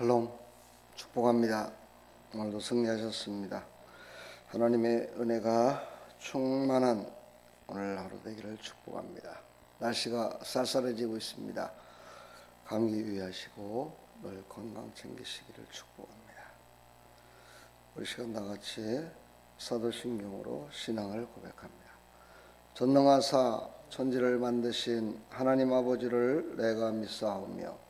샬롬 축복합니다. 오늘도 승리하셨습니다. 하나님의 은혜가 충만한 오늘 하루 되기를 축복합니다. 날씨가 쌀쌀해지고 있습니다. 감기 유의하시고 늘 건강 챙기시기를 축복합니다. 우리 시간 다 같이 사도신경으로 신앙을 고백합니다. 전능하사 천지를 만드신 하나님 아버지를 내가 믿사오며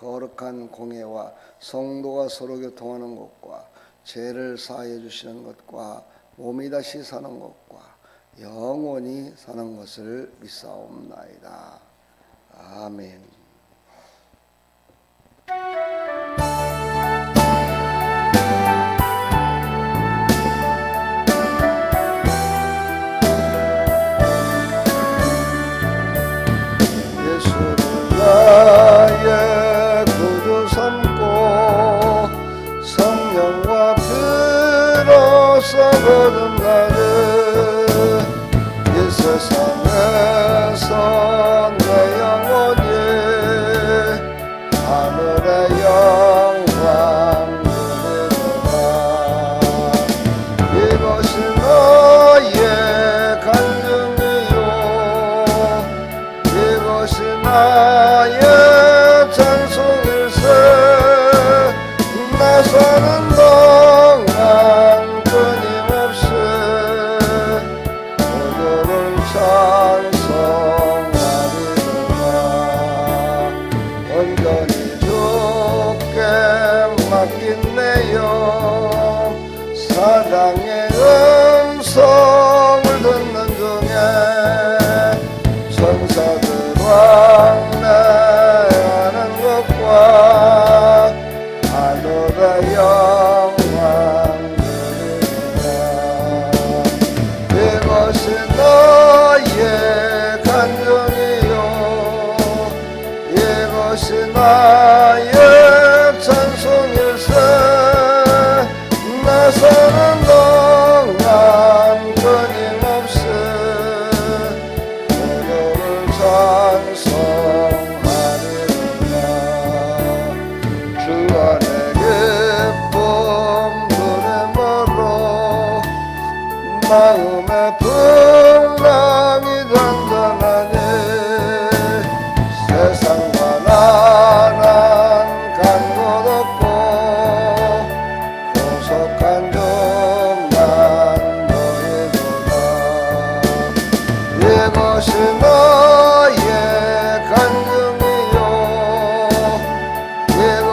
거룩한 공예와 성도가 서로 교통하는 것과 죄를 사하여 주시는 것과 몸이 다시 사는 것과 영원히 사는 것을 믿사옵나이다. 아멘. 예수를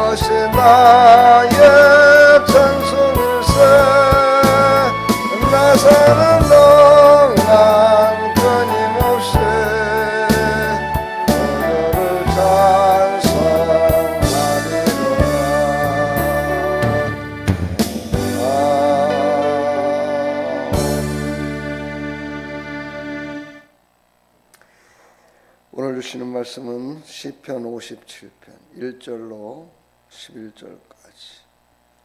것이 나의 찬송일세 나 사는 동안 끊임없이 너를 찬송하리라. 오늘 주시는 말씀은 시편 57편 1절로 11절까지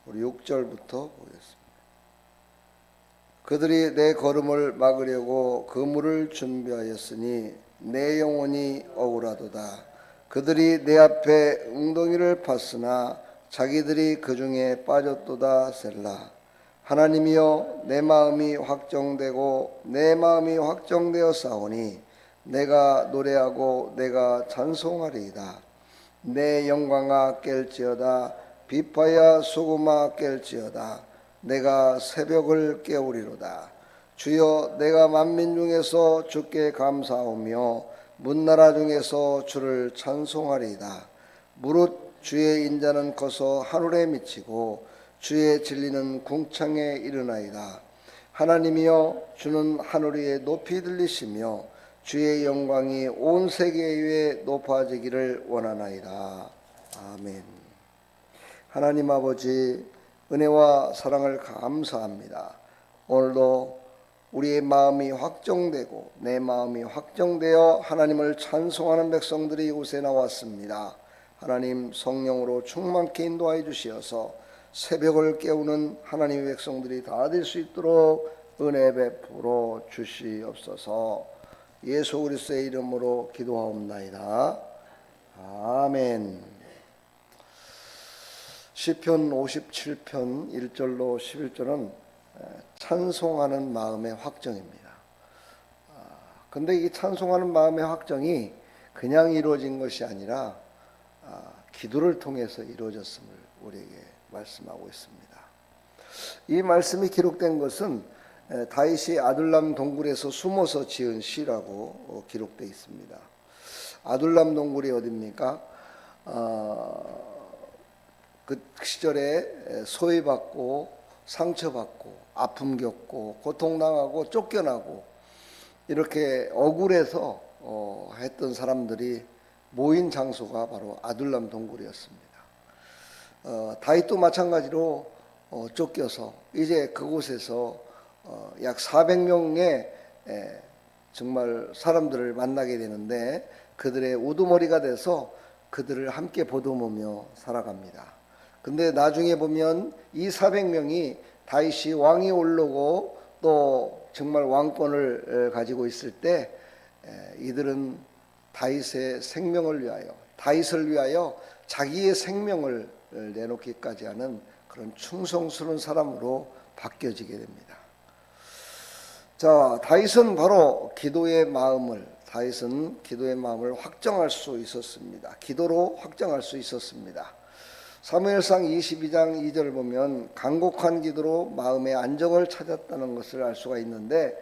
우리 6절부터 보겠습니다. 그들이 내 걸음을 막으려고 그물을 준비하였으니 내 영혼이 억울하도다. 그들이 내 앞에 웅덩이를 팠으나 자기들이 그 중에 빠졌도다 셀라. 하나님이여 내 마음이 확정되고 내 마음이 확정되어 싸우니 내가 노래하고 내가 찬송하리이다. 내 영광아 깰지어다 비파야 소금아 깰지어다. 내가 새벽을 깨우리로다. 주여 내가 만민 중에서 주께 감사하며 문나라 중에서 주를 찬송하리이다. 무릇 주의 인자는 커서 하늘에 미치고 주의 진리는 궁창에 이르나이다. 하나님이여 주는 하늘 위에 높이 들리시며 주의 영광이 온 세계 위에 높아지기를 원하나이다. 아멘. 하나님 아버지 은혜와 사랑을 감사합니다. 오늘도 우리의 마음이 확정되고 내 마음이 확정되어 하나님을 찬송하는 백성들이 이곳에 나왔습니다. 하나님 성령으로 충만케 인도하여 주시어서 새벽을 깨우는 하나님의 백성들이 다 될 수 있도록 은혜 베풀어 주시옵소서. 예수 그리스도의 이름으로 기도하옵나이다. 아멘. 시편 57편 1절로 11절은 찬송하는 마음의 확정입니다. 아, 근데 이 찬송하는 마음의 확정이 그냥 이루어진 것이 아니라 아, 기도를 통해서 이루어졌음을 우리에게 말씀하고 있습니다. 이 말씀이 기록된 것은 에, 다윗이 아둘람 동굴에서 숨어서 지은 시라고 어, 기록되어 있습니다. 아둘람 동굴이 어디입니까? 어, 그 시절에 소외받고 상처받고 아픔 겪고 고통당하고 쫓겨나고 이렇게 억울해서 어, 했던 사람들이 모인 장소가 바로 아둘람 동굴이었습니다. 어, 다윗도 마찬가지로 어, 쫓겨서 이제 그곳에서 어, 약 400명의 에, 정말 사람들을 만나게 되는데 그들의 우두머리가 돼서 그들을 함께 보듬으며 살아갑니다. 근데 나중에 보면 이 400명이 다윗이 왕이 오르고 또 정말 왕권을 가지고 있을 때 이들은 다윗의 생명을 위하여 다윗을 위하여 자기의 생명을 내놓기까지 하는 그런 충성스러운 사람으로 바뀌어지게 됩니다. 자, 다윗은 바로 기도의 마음을 다윗은 기도의 마음을 확정할 수 있었습니다. 기도로 확정할 수 있었습니다. 사무엘상 22장 2절을 보면 간곡한 기도로 마음의 안정을 찾았다는 것을 알 수가 있는데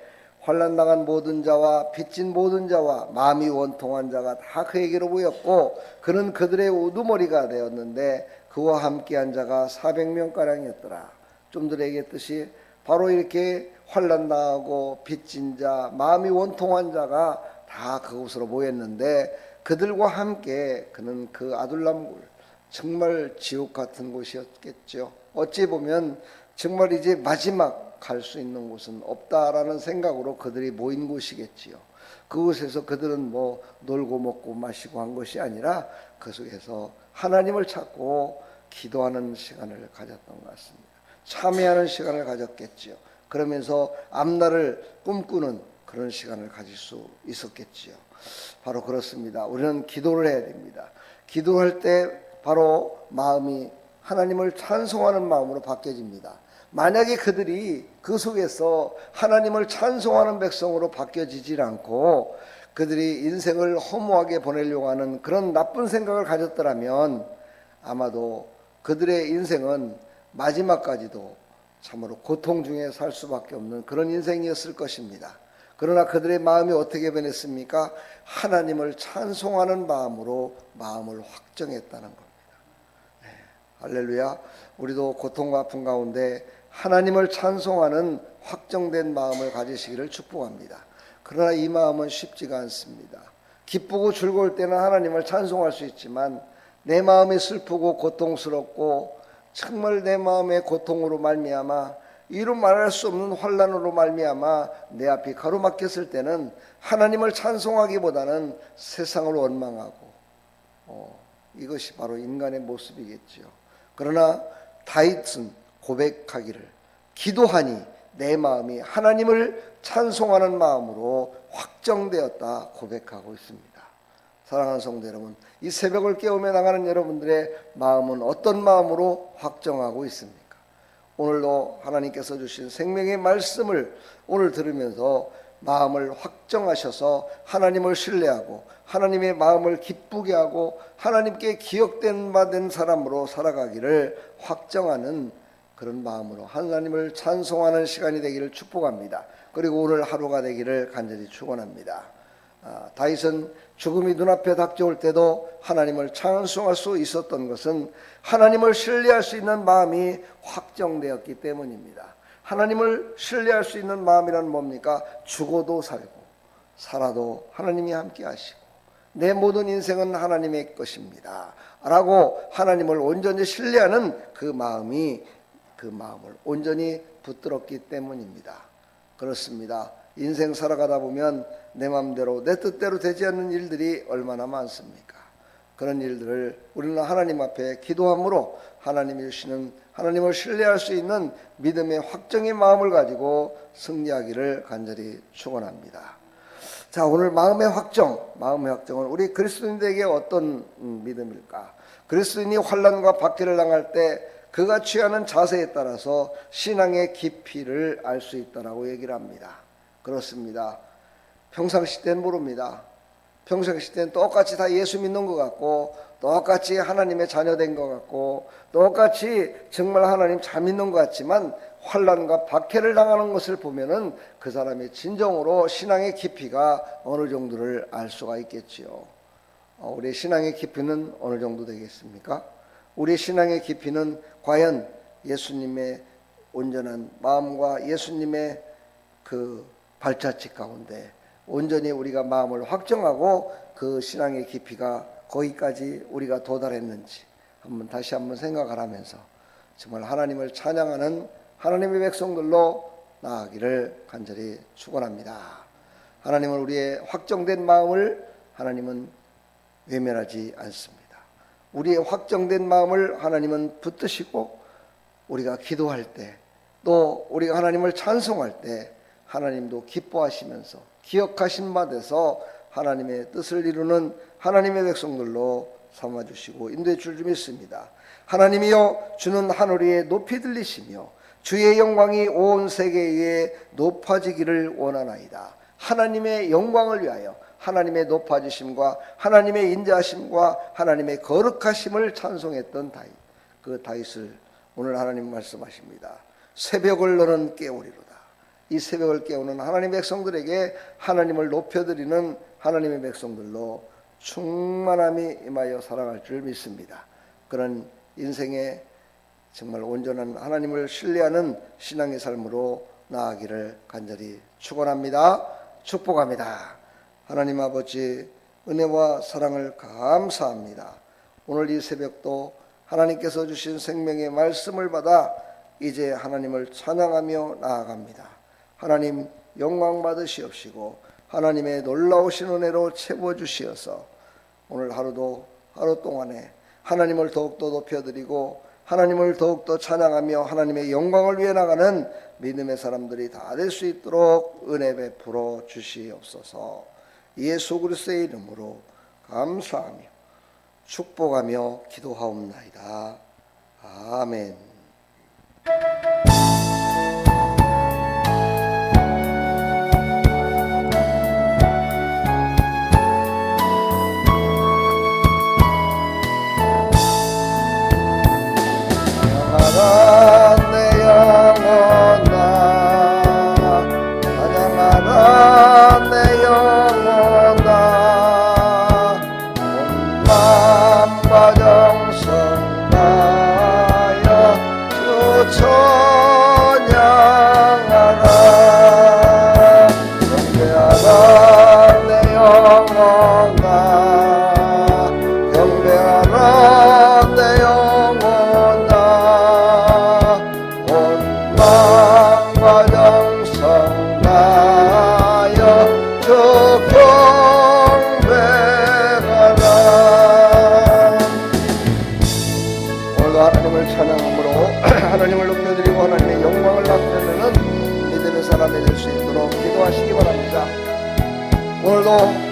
환난 당한 모든 자와 빚진 모든 자와 마음이 원통한 자가 다 그에게로 모였고 그는 그들의 우두머리가 되었는데 그와 함께한 자가 400명 가량이었더라. 좀 전에 얘기했듯이 바로 이렇게 환난 당하고 빚진 자, 마음이 원통한 자가 다 그곳으로 모였는데 그들과 함께 그는 그 아둘람굴 정말 지옥 같은 곳이었겠죠. 어찌 보면 정말 이제 마지막 갈 수 있는 곳은 없다라는 생각으로 그들이 모인 곳이겠지요. 그곳에서 그들은 뭐 놀고 먹고 마시고 한 것이 아니라 그 속에서 하나님을 찾고 기도하는 시간을 가졌던 것 같습니다. 참여하는 시간을 가졌겠지요. 그러면서 앞날을 꿈꾸는 그런 시간을 가질 수 있었겠지요. 바로 그렇습니다. 우리는 기도를 해야 됩니다. 기도할 때 바로 마음이 하나님을 찬송하는 마음으로 바뀌어집니다. 만약에 그들이 그 속에서 하나님을 찬송하는 백성으로 바뀌어지질 않고 그들이 인생을 허무하게 보내려고 하는 그런 나쁜 생각을 가졌더라면 아마도 그들의 인생은 마지막까지도 참으로 고통 중에 살 수밖에 없는 그런 인생이었을 것입니다. 그러나 그들의 마음이 어떻게 변했습니까? 하나님을 찬송하는 마음으로 마음을 확정했다는 겁니다. 네, 할렐루야. 우리도 고통과 아픔 가운데 하나님을 찬송하는 확정된 마음을 가지시기를 축복합니다. 그러나 이 마음은 쉽지가 않습니다. 기쁘고 즐거울 때는 하나님을 찬송할 수 있지만 내 마음이 슬프고 고통스럽고 정말 내 마음의 고통으로 말미암아 이루 말할 수 없는 환란으로 말미암아 내 앞이 가로막혔을 때는 하나님을 찬송하기보다는 세상을 원망하고 어, 이것이 바로 인간의 모습이겠지요. 그러나 다윗은 고백하기를 기도하니 내 마음이 하나님을 찬송하는 마음으로 확정되었다 고백하고 있습니다. 사랑하는 성도 여러분, 이 새벽을 깨우며 나가는 여러분들의 마음은 어떤 마음으로 확정하고 있습니까? 오늘도 하나님께서 주신 생명의 말씀을 오늘 들으면서 마음을 확정하셔서 하나님을 신뢰하고 하나님의 마음을 기쁘게 하고 하나님께 기억된 바 된 사람으로 살아가기를 확정하는 그런 마음으로 하나님을 찬송하는 시간이 되기를 축복합니다. 그리고 오늘 하루가 되기를 간절히 축원합니다. 아, 다윗은 죽음이 눈앞에 닥쳐올 때도 하나님을 찬송할 수 있었던 것은 하나님을 신뢰할 수 있는 마음이 확정되었기 때문입니다. 하나님을 신뢰할 수 있는 마음이란 뭡니까? 죽어도 살고 살아도 하나님이 함께 하시고 내 모든 인생은 하나님의 것입니다. 라고 하나님을 온전히 신뢰하는 그 마음이 그 마음을 온전히 붙들었기 때문입니다. 그렇습니다. 인생 살아가다 보면 내 마음대로 내 뜻대로 되지 않는 일들이 얼마나 많습니까? 그런 일들을 우리는 하나님 앞에 기도함으로 하나님이 주시는 하나님을 신뢰할 수 있는 믿음의 확정의 마음을 가지고 승리하기를 간절히 축원합니다. 자, 오늘 마음의 확정, 마음의 확정은 우리 그리스도인들에게 어떤 음, 믿음일까? 그리스도인이 환란과 박해를 당할 때 그가 취하는 자세에 따라서 신앙의 깊이를 알 수 있다라고 얘기를 합니다. 그렇습니다. 평상시 때는 모릅니다. 평상시 때는 똑같이 다 예수 믿는 것 같고 똑같이 하나님의 자녀된 것 같고 똑같이 정말 하나님 잘 믿는 것 같지만 환란과 박해를 당하는 것을 보면은 그 사람의 진정으로 신앙의 깊이가 어느 정도를 알 수가 있겠지요. 어, 우리 신앙의 깊이는 어느 정도 되겠습니까? 우리 신앙의 깊이는 과연 예수님의 온전한 마음과 예수님의 그 발자취 가운데 온전히 우리가 마음을 확정하고 그 신앙의 깊이가 거기까지 우리가 도달했는지 한번 다시 한번 생각을 하면서 정말 하나님을 찬양하는 하나님의 백성들로 나아가기를 간절히 축원합니다. 하나님은 우리의 확정된 마음을 하나님은 외면하지 않습니다. 우리의 확정된 마음을 하나님은 붙드시고 우리가 기도할 때 또 우리가 하나님을 찬송할 때 하나님도 기뻐하시면서 기억하신 바 돼서 하나님의 뜻을 이루는 하나님의 백성들로 삼아 주시고 인도해 줄 줄 믿습니다. 하나님이여 주는 하늘 위에 높이 들리시며 주의 영광이 온 세계에 높아지기를 원하나이다. 하나님의 영광을 위하여 하나님의 높아지심과 하나님의 인자하심과 하나님의 거룩하심을 찬송했던 다윗. 그 다윗을 오늘 하나님 말씀하십니다. 새벽을 너는 깨우리로다. 이 새벽을 깨우는 하나님의 백성들에게 하나님을 높여드리는 하나님의 백성들로 충만함이 임하여 살아갈 줄 믿습니다. 그런 인생의 정말 온전한 하나님을 신뢰하는 신앙의 삶으로 나아가기를 간절히 축원합니다. 축복합니다. 하나님 아버지 은혜와 사랑을 감사합니다. 오늘 이 새벽도 하나님께서 주신 생명의 말씀을 받아 이제 하나님을 찬양하며 나아갑니다. 하나님 영광 받으시옵시고 하나님의 놀라우신 은혜로 채워 주시어서 오늘 하루도 하루 동안에 하나님을 더욱더 높여드리고 하나님을 더욱더 찬양하며 하나님의 영광을 위해 나가는 믿음의 사람들이 다 될 수 있도록 은혜 베풀어 주시옵소서 예수 그리스도의 이름으로 감사하며 축복하며 기도하옵나이다. 아멘.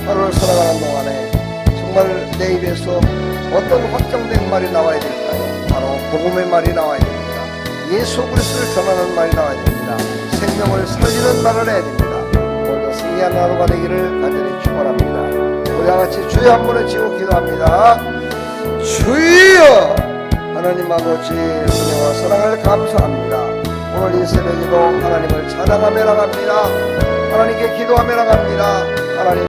하루를 살아가는 동안에 정말 내 입에서 어떤 확정된 말이 나와야 될까요? 바로 복음의 말이 나와야 됩니다. 예수 그리스도를 전하는 말이 나와야 됩니다. 생명을 살리는 말을 해야 됩니다. 오늘도 승리한 하루가 되기를 간절히 축원합니다. 우리 다 같이 주여 한 번에 치고 기도합니다. 주여 하나님 아버지 은혜와 사랑을 감사합니다. 오늘 이 새벽에도 하나님을 찬양하며 나갑니다. 하나님께 기도하며 나갑니다. 하나님